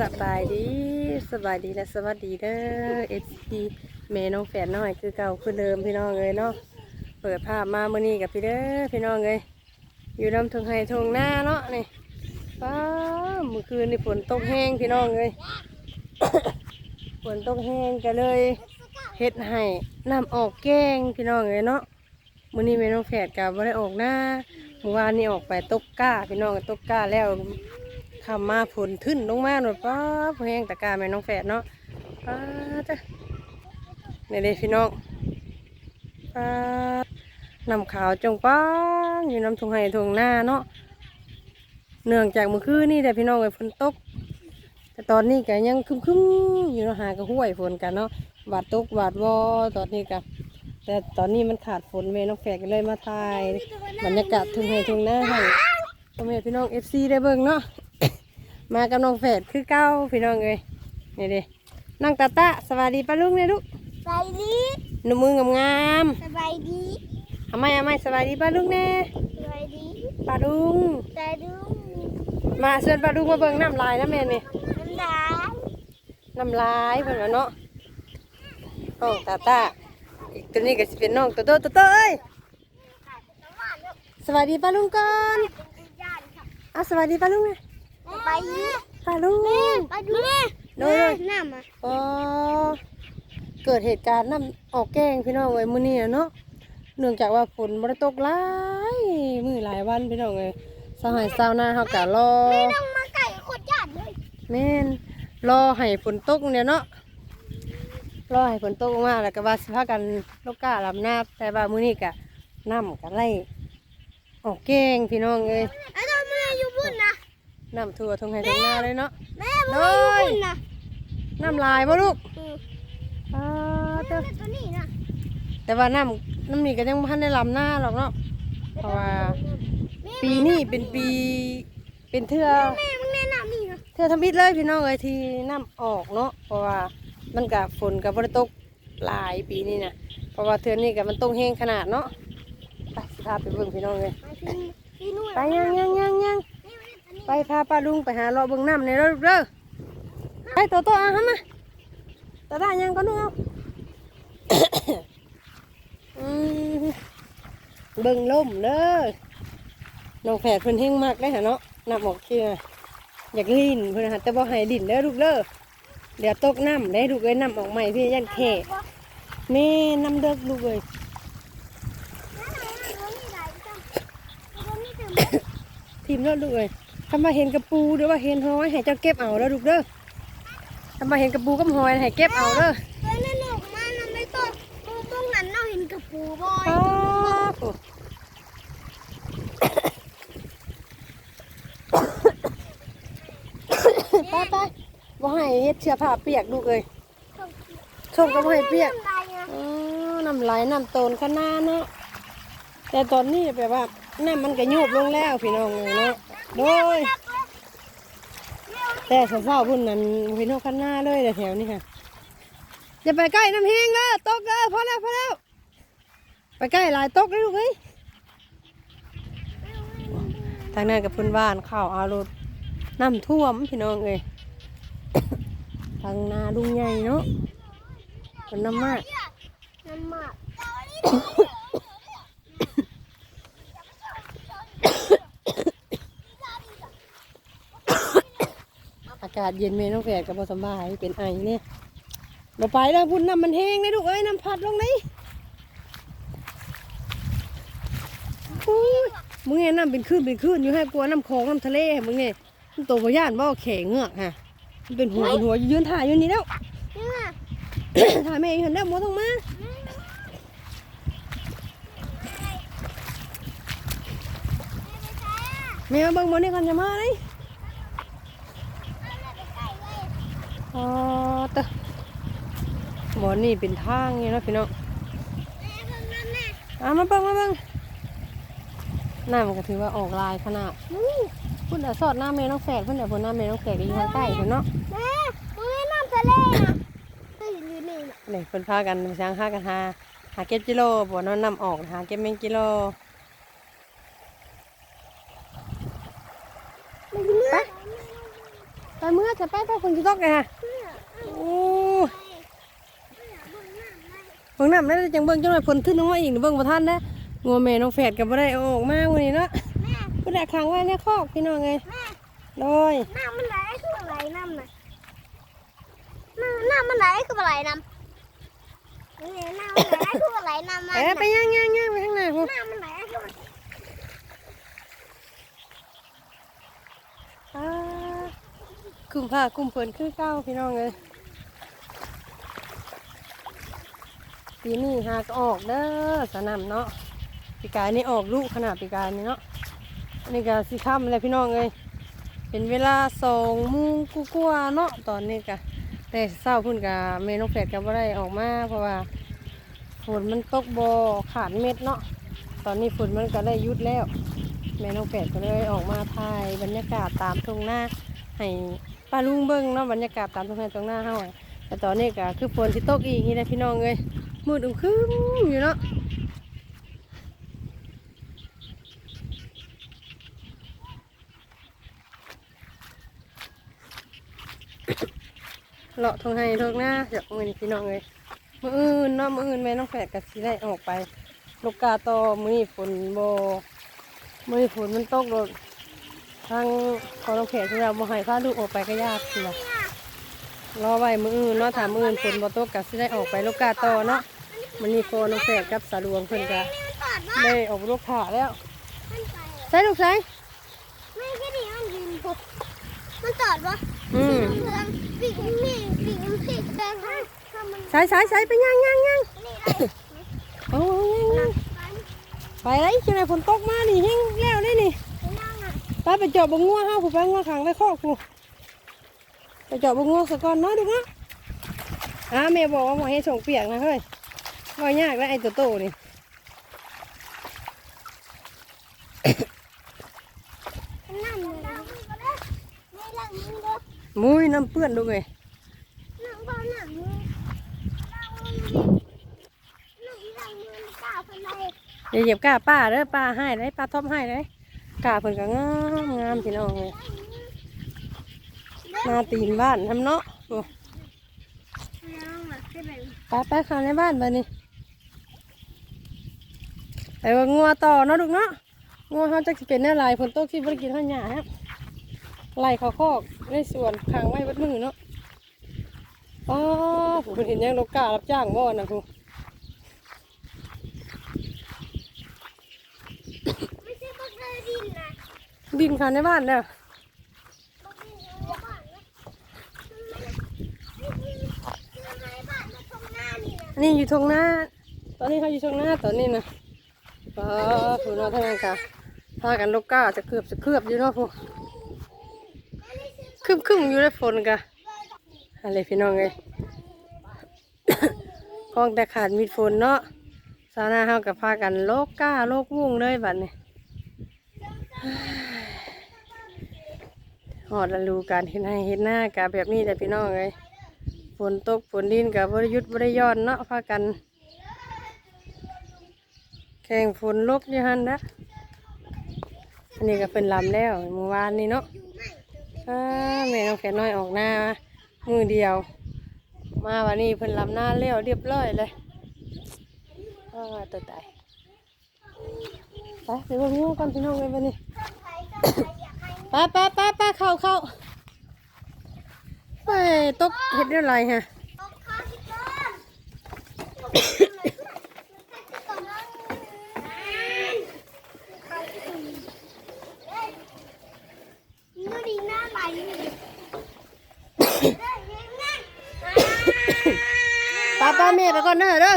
สบายดีสบายดีและสวัสดีเด้อเอซีแม่น้องแฝดน้อยคือเก่าคือเดิมพี่น้องเลยเนาะเปิดภาพมาเมื่อนี้กับพี่เด้อพี่น้องเลยอยู่ลำทงไห้ทงหน้าเนาะนี่ป้าเมื่อคืนนี่ฝนตกแห้งพี่น้องเลยฝนตกแห้งก็เลยเฮ็ดให้น้ำออกแกงพี่น้องเลยเนาะมื่อนี้แม่น้องแฝดกับว่ได้ออกหน้าเมื่อวานนี่ออกไปตกก้า พี่น้องก็ตกก้าแล้ว คำมาผลทึ้นลงมาหน่อยป้าพอแห้งตะกร้าแม่น้องแฝดเนาะป้าจ้ะนี่เลยพี่น้องป้านำขาวจงป้าอยู่น้ำทงไห้ทงหน้าเนาะเนื่องจากเมื่อคืนนี่แต่พี่น้องเลยฝนตก แต่ตอนนี้ก็ยังคึมๆอยู่เนาะหากระห้วยฝนกันเนาะบาดตกบาดวอตอนนี้กันแต่ตอนนี้มันขาดฝนแม่น้องแฝดก็เลยมาถ่ายบรรยากาศทงไห้ทงหน้าให้พ่อแม่พี่น้องเอฟซีได้เบิ่งเนาะ มากับน้องแฝดคือเก้าพี่น้องเอ้ยนี่ดินั่งตาตาสวัสดีป้าลุงเนี่ยลูกสบายดีหนุ่มมืองงามสบายดีๆเอาไหมเอาไหมสวัสดีป้าลุงแน่สบายดีป้าลุงสบายดีมาเชิญป้าลุงมาเบิ่งน้ำลายนะแม่นี่น้ำดาน้ำลายเพิ่นว่าเนาะน้องตาตาอีกตัวนี้ก็สิเป็นน้องโตโตโตโตเอ้ยสวัสดีป้าลุงก่อนอะสวัสดีป้าลุงนะไปดีป้าลุงไปดูแม่โดยโดยน้ำอะอ๋อเกิดเหตุการณ์น้ำออกแกงพี่น้องเอ้ยมื้อนี้อะเนาะเนื่องจากว่าฝนบ่ได้ตกหลายมื้อหลายวันพี่น้องเอ้ยสหายชาวนาเฮาก็รอต้องมาใส่ขวดหยาดเลยแม่นรอให้ฝนตกเนี่ยเนาะรอให้ฝนตกมาแล้วก็ว่าสิพากันลูกกาลำนาแต่ว่ามื้อนี้ก็น้ำก็ไหลออกแกงพี่น้องเอ้ยไอ้ตอนแม่อยู่บุญนะ น้ำทั่วทุ่งไห้ทุ่งนาเลยเนาะแม่บุญอยู่บุญนะน้ำลายบ่ลูกอืมอ้าเด้อแม่ตัวนี้นะแต่ว่าน้ำน้ำนี่ก็ยังบ่ทันได้ลำหน้าหรอกเนาะเพราะว่าปีนี้เป็นปีเป็นเทื่อแม่มึงแนะนำนี่นะเทื่อทำอิฐเลยพี่น้องเอ้ยที่น้ำออกเนาะเพราะว่ามันกับฝนกับบ่ได้ตกหลายปีนี้นะเพราะว่าเทื่อนี้กับมันตกแห้งขนาดเนาะไปสิพาไปเบิ่งพี่น้องเลยไปพี่พี่นุ่นไปยังยังยังยัง ไปพาป้าลุงไปหาเลาะเบิ่งน้ำในรถเด้อไปโตโตอะฮะมาตาได้ยังก็นู่นเอาเบิ่งล่มเด้อน้องแฝดเพิ่นเฮงมากเลยหะเนาะน้ำออกเชื่ออยากลิ้นเพิ่นหะแต่บ่ให้ลิ้นเด้อลูกเด้อเดี๋ยวตกน้ำได้ลูกเอ้ยน้ำออกใหม่พี่ยันแค่แม่น้ำเด้อลูกเอ้ยทีมเด้อลูกเอ้ย ทำมาเห็นกระปูหรือว่าเห็นหอยให้เจ้าเก็บเอาเด้อลูกเด้อทำมาเห็นกระปูกับหอยให้เก็บเอาเด้อเฮ้ยนั่นหนกมานะไม่ต้องต้องหันเราเห็นกระปูบอยอ้าวโอ้ไปไปบ่ให้เฮ็ดเชื้อผ้าเปียกลูกเอ้ยชมก็บ่ให้เปียกอ๋อน้ำไหลน้ำโตนข้างหน้าเนาะแต่ตอนนี้แบบว่าน้ำมันก็ยุบลงแล้วพี่น้องเลยเนาะ โดยแต่สาวๆพุ่นนั้นพี่น้องข้างหน้าเลยแต่แถวนี้ค่ะอย่าไปใกล้น้ำเฮงนะตกเลยพอแล้วพอแล้วไปใกล้หลายตกเลยลูกเอ้ยทางนั้นกับพุ่นบ้านข้าวอารถน้ำท่วมพี่น้องเอ้ยทางนาลุงใหญ่เนาะคนน้ำมากน้ำหมัก อากาศเย็นเมน้องแฝดกับพอสบายเป็นไอเนี่ยมาไปแล้วพุ่นน้ำมันแห้งเลยลูกเอ้ยน้ำพัดลงนี่อุ้ยมึงเนี่ยน้ำเป็นคลื่นเป็นคลื่นอยู่ให้กลัวน้ำคลองน้ำทะเลมึงเนี่ยมันโตวบ่ย่านบ่แข็งเงือกฮะมันเป็นหัวเป็นหัวยืนถ่ายอยู่นี่แล้วถ่ายแม่เห็นแล้วหมดลงมาแม่มาเบิ่งหมดนี่ก่อนจะมาเลยอ๋อ เตะหมอนี่เป็นทางนี่เนาะพี่น้องอะมาเบิ่งมาเบิ่งน้ำก็ถือว่าออกลายขนาดอู้พุ่นเดี๋ยวสอดหน้าเมน้องแฝดพุ่นเดี๋ยวพุ่นหน้าเมน้องแฝดก็อยู่ทางใต้พุ่นเนาะแม่มึงแนะนำทะเลนะเฮ้ยอยู่นี่นะนี่เพิ่นพากันไปช้างพากันหาหาเก็บกิโลบ่เนอนนำออกหาเก็บแมงกิโลไปไปเมื่อจะไปไปคนที่ตกไงฮะโอ้ เบิ่งน้ำได้จังเบิ่งจังหน่อยผลขึ้นลงมาอีกเบิ่งบ่ทันนะงัวแม่น้องแฝดก็บ่ได้เอาออกมาวันนี้เนาะแม่บ่ได้ขังไว้ในคอกพี่น้องไงแม่โดยน้ำมันไหลคืออะไรน้ำน่ะน้ำน้ำมันไหลคืออะไรน้ำนี่น้ำมันไหลคืออะไรน้ำมันเอ๊ะไปย่างย่างย่างไปข้างหน้าพุ่นน้ำมันไหลคืออะไรอ่ากุมผ้ากุมเพิ่นคือเก้าพี่น้องเลย ปีนี้หากออกเด้อสนามเนาะปีกายนี่ออกลูกขนาดปีกายนี่เนาะนนี้ก็สิค่ำเลยพี่น้องเลยเป็นเวลาสองโมงกว่าๆเนาะตอนนี้กะแต่เศร้าพุ่นกะเมนกแฝดก็บ่ได้ออกมาเพราะว่าฝนมันตกบ่ขาดเม็ดเนาะตอนนี้ฝนมันก็ได้ยุดแล้วแม่น้องแปดก็เลยออกมาถ่ายบรรยากาศตามตรงหน้าให้ป้าลุงเบิ้งเนาะบรรยากาศตามตรงหน้าตรงหน้าเฮาแต่ตอนนี้ก็คือฝนที่ตกอีกนี่แหละพี่น้องเอ้ย มืดอึมครึ้มอยู่เนาะเลาะทงให้ทงหน้าเดี๋ยวมือนี้พี่น้องเอ้ยมืออื่นเนาะมืออื่นแม่น้องแปดก็สิได้ออกไป ลูกกาโตอมือนี้ฝนโบมือฝนมันตกรถทางคอน้องแขกที่เราบ่ให้พาลูกออกไปก็ยากสินะรอไว้มืออื่นเนาะถามมืออื่นฝนบ่ตกก็สิได้ออกไปลูกกาโตอเนาะ มันนี่โฟนน้องแขกกับสาลวงเพิ่นก็ตอดว่าได้ออกลูกขาแล้วมันไปใส่ลูกใส่ไม่แค่นี้มันยืนปุ๊บมันตอดวะอืมเพื่อนปีกนี่ปีกมันปีกแดงให้ถ้ามันใส่ใส่ใส่ไปย่างย่างย่างนี่ได้โอ้ยย่างย่างไปไปไรจังไดฝนตกมานี่แห้งแล้วนี่นี่ไปนั่งอะไปไปเจาะบงงัวเฮาผู้ไปงัวขังไว้คอกกูไปเจาะบงงัวซะก่อนเนาะดูเนาะอ่าแม่บอกว่าบ่ให้ส่งเปียกนะเฮ้ย ว่ายากแล้วไอ้ตัวโตนี่นั่งเลยไม่ลังมือเด้อมุ้ยน้ำเปื้อนดูไงนั่งเบาหนังมือนั่งมือนั่งลังมือกล้าเป็นไรอย่าเหยียบกล้าป้าเด้อป้าให้ได้ป้าทอมให้ได้กล้าเพิ่นก็งามงามพี่น้องเลยหนาตีนบ้านทำเนาะโอ้นั่งอะคือแบบไปไปเข้าในบ้านไปนี่ ไปว่างัวต่อเนาะลูกเนาะงัวเขาจะสิเป็นแน่ลายฝนตกที่บริกินข้าวหยาฮะไล่เขาคอกในสวนขังไว้เบัดมือเนาะอ๋อผมเห็นยังนกการับจ้างบ่นะครูไม่ใช่บักเดอดินนะบินเข้าในบ้านเด้อบักดินอยู่บ้านนะทำไมบ้านมาตรงหน้านี่นะอันนี้อยู่ตรงหน้า ตอนนี้เขาอยู่ตรงหน้าตอนนี้นะ ป้าผู้น้องท่านกะพากันลูกก้าจะเกือบจะเกือบอยู่เนาะผู้คึมคึมอยู่ในฝนกะอะไรพี่น้องเลยคองแต่ขาดมีฝนเนาะสาวนาเฮากับพากันโลกก้าโลกวุ่งเลยบัดนี้หอดละลูการเห็นให้เห็นหน้ากะแบบนี้แต่พี่น้องเลยฝนตกฝนดินกับบริยุทธ์บริย้อนเนาะพากัน แข่งฝนลบอยู่หันนะอันนี้ก็เป็นลำแล้วเมื่อวานนี้เนาะอ่าแม่น้องแขนน้อยออกหน้ามือเดียว มาวันนี้เพิ่นลำหน้าเลี้ยวเรียบร้อยเลยอ่าตัวตายไปไปเบิ่งงูกันพี่น้องเลยวันนี้ไปไปไปไปเข้าเข้าไปตกเห็ดเรื่องไรฮะ เอาข้าวที่ก้อนนู่นดีหน้าไหลอยู่ดิเฮ้ยยังไง ไปไปแม่ไปก่อนเด้อเด้อ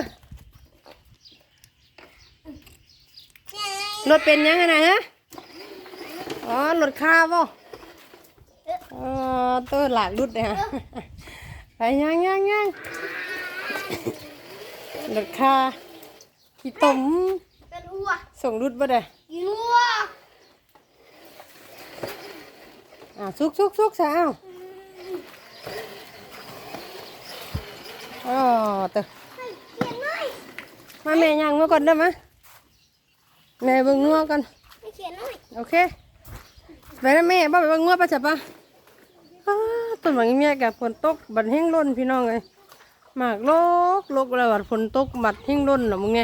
รถเป็นยังไงนะฮะอ๋อรถคาบ่อ๋อตัวหลากรุดเลยฮะไปยังยังยังรถคาขี้ต้มเป็นอ้วกส่งรุดบ่ได้กินอ้วกอ่าซุกซุกซุกสาว อ๋อตัวเฮ้ต่อมาแม่ยังมาก่อนได้ไหมแม่เบิ่งงัวกันไม่เขียนโอเคไปนะแม่บ่ไปเบิ่งงัวปะจับปะต้นหมากเมียกับฝนตกบัดแห้งล้นพี่น้องเลยหมากโลกโลกแล้วบัดฝนตกบัดแห้งล้นเนาะมึงไง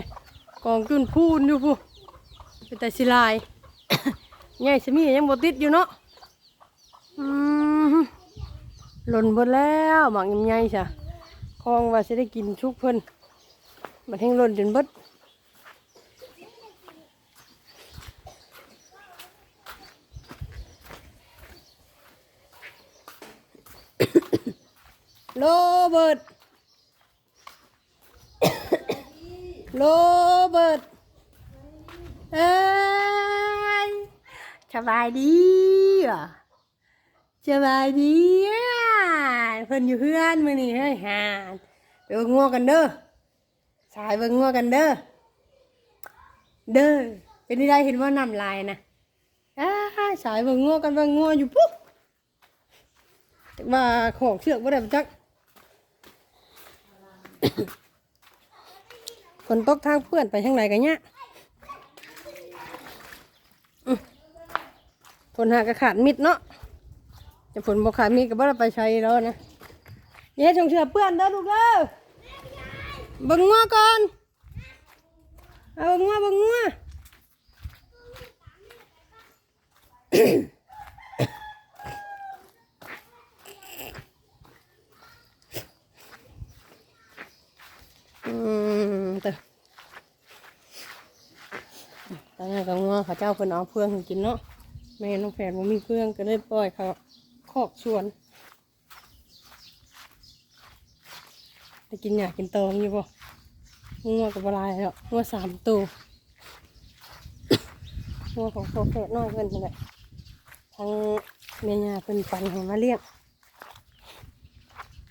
กองจุนพูนอยู่ผู้เป็นแต่สิลายใหญ่สมียังบติดอยู่เนาะอืมหล่นหมดแล้วหมากใหญ่ๆซะ คองว่าสิได้กินชุกเพิ่นบัดแห้งล้นจนเบิดโรเบิร์ตโรเบิร์ตเอ้ยสบายดีเหรอสบายดีอะเพิ่นอยู่เพื่อนมื้อนี้เฮ้ยห่าไปเบิ่งงัวกันเด้อสายเบิ่งงัวกันเด้อเด้อเป็นที่ได้เห็นว่าน้ำลายนะอ้าสายเบิ่งงัวกันเบิ่งงัวอยู่ปุ๊บว่าของเชือกบ่ได้จักฝนตกทางเพื่อนไปทางไหนกันเนี่ยฝนหากระขาดมิดเนาะจะฝนบกขาดมิดก็บ่ได้ไปใช้แล้วนะ อย่าให้ชงเชือเปื้อนเด้อลูกเด้อบิ่งงัวก่อนเอาบิ่งงัวบิ่งงัวอืมแต่ตอนนี้ก็งัวเขาเจ้าเพิ่นเอาเพื่องกินเนาะแม่น้องแฝดมันมีเพื่องก็เลยปล่อยเขาคอกชวนได้ กินหยากินโตมอยู่บ่งัวกับบลายแล้วงัวสามตัวงัวของโปรแฝดน้อยเพิ่นนั่แหละทั้งแม่ย่าเพิ่นปันให้มาเลี้ยง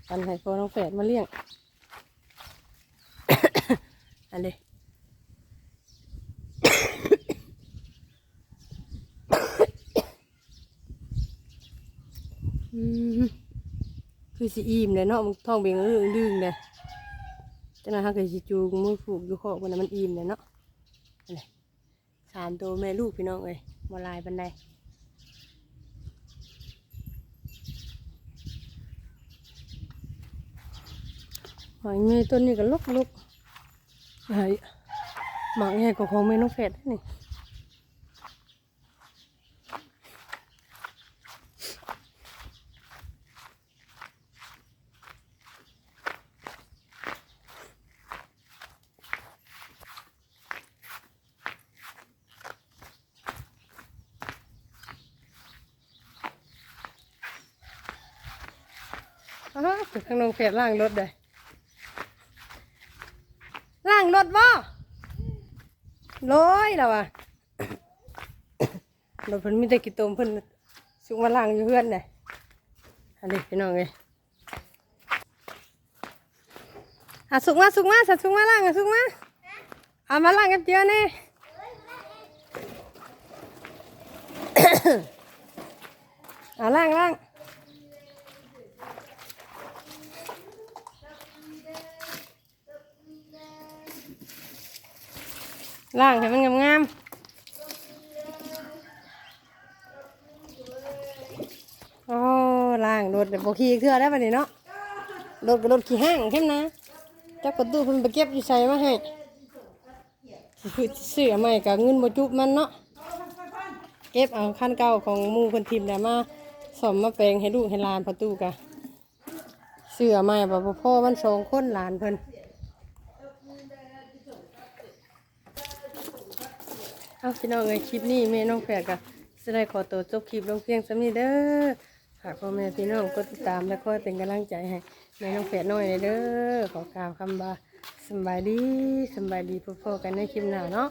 ปันให้พ่อน้องแฝดมาเลี้ยงอันนี้คือสิอิ่มเลยเนาะมันท้องเบ่งเรื่องดึงเลย จังนั้นฮะคือสิจูงมือผูกอยู่คอกมันนะมันอิ่มเลยเนาะนี่สามตัวแม่ลูกพี่น้องเอ้ยมาลายบันไดหอยเงยต้นนี้ก็ลกลกหอยหมากใหญ่กว่าของแม่น้องแฝดนี่ อ้างข้างนองเฟดล่างรถเลยล่างรถบ่ลอยแล้วอะรถเพิ่นมีแต่กี่ตมเพิ่นสุกมาล่างอยู่เพื่อนเลยอันนี้พี่น้องเลยอะสุกมาสุกมาสัตว์สุกมาล่างอะสุกมาเอามาล่างกันเจียวนี่เอาล่างล่าง ล่างให้มันงามๆโอ้ล่างรถเดี๋ยวบขี่เครือได้ปะนี่เนาะรถกับรถขี่ห้างเข้มนะจักประตูเพิ่นไปเก็บอยู่ใส่มาให้คือเสือใหม่กับเงินบ่จุบมันเนาะเก็บเอาขั้นเก่าของมู่เพิ่นทิมได้มาสมมาแปลงให้ลูกให้ลานประตูกะเสือใหม่บ่บ่พ่อมันสองคนหลานเพิ่น เอาพี่น้องเอ้ยคลิปนี้แม่น้องแฝดกับสได้ขอตัวจบคลิปลงเพียงสำนี้เด้อหากพ่อแม่พี่น้องกดติดตามและก็เป็นกำลังใจให้แม่น้องแฝดน้อยเลยเด้อขอกล่าวคำว่าสบายดีสบายดีพบๆกันในคลิปหน้าเนาะ